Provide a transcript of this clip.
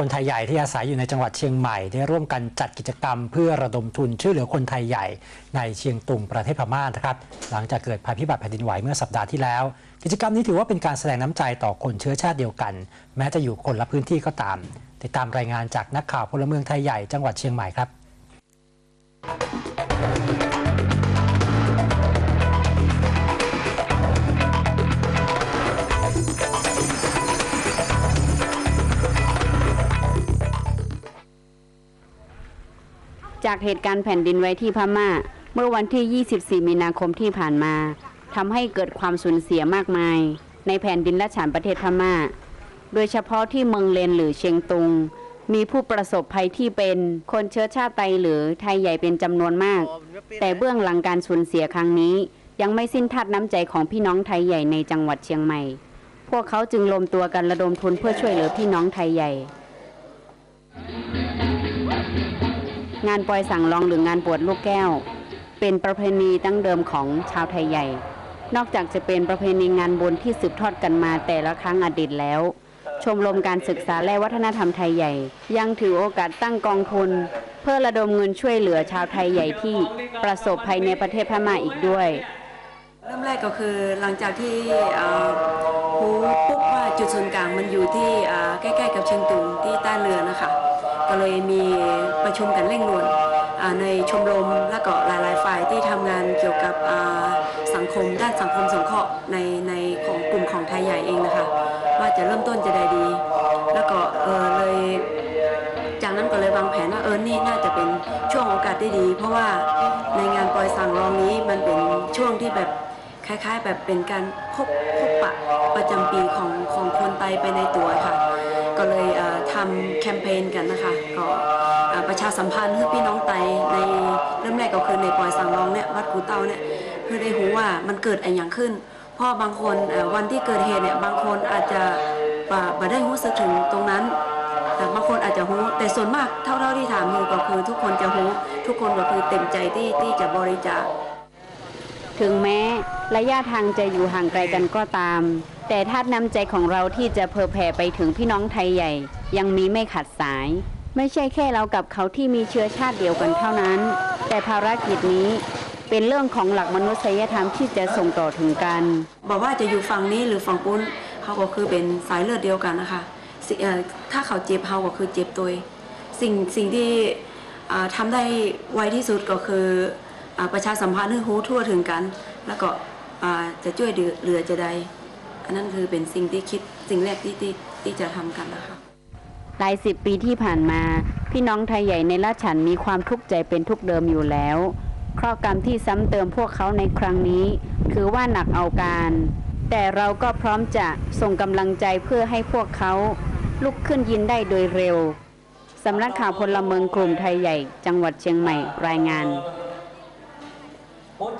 คนไทยใหญ่ที่อาศัยอยู่ในจังหวัดเชียงใหม่ ได้ร่วมกันจัดกิจกรรมเพื่อระดมทุนช่วยเหลือคนไทยใหญ่ในเชียงตุงประเทศพม่านะครับ หลังจากเกิดภัยพิบัติแผ่นดินไหวเมื่อสัปดาห์ที่แล้ว กิจกรรมนี้ถือว่าเป็นการแสดงน้ำใจต่อคนเชื้อชาติเดียวกัน แม้จะอยู่คนละพื้นที่ก็ตาม ติดตามรายงานจากนักข่าวพลเมืองไทยใหญ่จังหวัดเชียงใหม่ครับ จากเหตุการณ์แผ่นดินไหวที่พม่า เมื่อวันที่ 24 มีนาคมที่ผ่านมาทำให้เกิดความสูญเสียมากมาย ในแผ่นดินและฉานประเทศพม่า โดยเฉพาะที่เมืองเลนหรือเชียงตุง มีผู้ประสบภัยที่เป็นคนเชื้อชาติไตหรือไทยใหญ่เป็นจำนวนมาก แต่เบื้องหลังการสูญเสียครั้งนี้ ยังไม่สิ้นทัดน้ำใจของพี่น้องไทยใหญ่ในจังหวัดเชียงใหม่ พวกเขาจึงรวมตัวกันระดมทุนเพื่อช่วยเหลือพี่น้องไทยใหญ่ งานปล่อยสั่งลองหรืองานปวดลูกแก้ว เป็นประเพณีตั้งเดิมของชาวไทยใหญ่ นอกจากจะเป็นประเพณีงานบุญที่สืบทอดกันมาแต่ละครั้งอดีตแล้ว ชมรมการศึกษาและวัฒนธรรมไทยใหญ่ ยังถือโอกาสตั้งกองทุน เพื่อระดมเงินช่วยเหลือชาวไทยใหญ่ที่ประสบภัยในประเทศพม่าอีกด้วยเริ่มแรกก็คือหลังจากที่รู้ปุ๊บว่าจุดศูนย์กลางมันอยู่ที่ใกล้ ๆ กับเชียงตุงที่ใต้เรือนะคะ ก็เลยมีประชุมกันเร่งด่วนในชมรมและก็หลาย ๆ ฝ่ายที่ทำงานเกี่ยวกับสังคมด้านสังคมสงเคราะห์ในในของกลุ่มของไทยใหญ่เองนะคะว่าจะเริ่มต้นจะได้ดี แล้วก็เออเลยจากนั้นก็เลยวางแผนว่าเออนี่น่าจะเป็นช่วงโอกาสที่ดี เพราะว่าในงานปล่อยสั่งรองนี้มันเป็นช่วงที่แบบคล้าย ๆ แบบเป็นการพบพบปะประจำปีของของคนไทยไปในตัวค่ะ ก็เลยทำแคมเปญกันนะคะก็ประชาสัมพันธ์ให้พี่น้องไตในเริ่มแรกก็คือในปล่อยสั่งรองเนี่ยวัดกูเต้าเนี่ยเพื่อได้รู้ว่ามันเกิดอะไรอย่างขึ้นเพราะบางคนวันที่เกิดเหตุเนี่ยบางคนอาจจะบ่บ่ได้รู้สึกถึงตรงนั้น แต่บางคนอาจจะรู้แต่ส่วนมากเท่าๆที่ถามอยู่ก็คือทุกคนจะรู้ทุกคนก็คือเต็มใจที่ที่จะบริจาค ถึงแม้ระยะทางจะอยู่ห่างไกลกันก็ตาม แต่ธาตุน้ำใจของเราที่จะเผยแผ่ไปถึงพี่น้องไทยใหญ่ ยังมีไม่ขาดสาย ไม่ใช่แค่เรากับเขาที่มีเชื้อชาติเดียวกันเท่านั้น แต่ภารกิจนี้เป็นเรื่องของหลักมนุษยธรรมที่จะส่งต่อถึงกัน บอกว่าจะอยู่ฝั่งนี้หรือฝั่งปุ้นเขาก็คือเป็นสายเลือดเดียวกันนะคะถ้าเขาเจ็บเขาก็คือเจ็บตัวสิ่งสิ่งที่ทำาได้ไวที่สุดก็คือ ประชาสัมพันธ์ให้รู้ทั่วถึงกัน แล้วก็จะช่วยเหลือจะได้อันนั้นคือเป็นสิ่งที่คิดสิ่งแรกที่ที่ที่จะทำกันนะคะหลายสิบปีที่ผ่านมา พี่น้องไทยใหญ่ในราชันมีความทุกข์ใจเป็นทุกเดิมอยู่แล้วเคราะห์กรรมที่ซ้ำเติมพวกเขาในครั้งนี้ คือว่าหนักเอาการ แต่เราก็พร้อมจะส่งกำลังใจเพื่อให้พวกเขา ลุกขึ้นยืนได้โดยเร็วสำนักข่าวพลเมืองกลุ่มไทยใหญ่ จังหวัดเชียงใหม่รายงาน ผม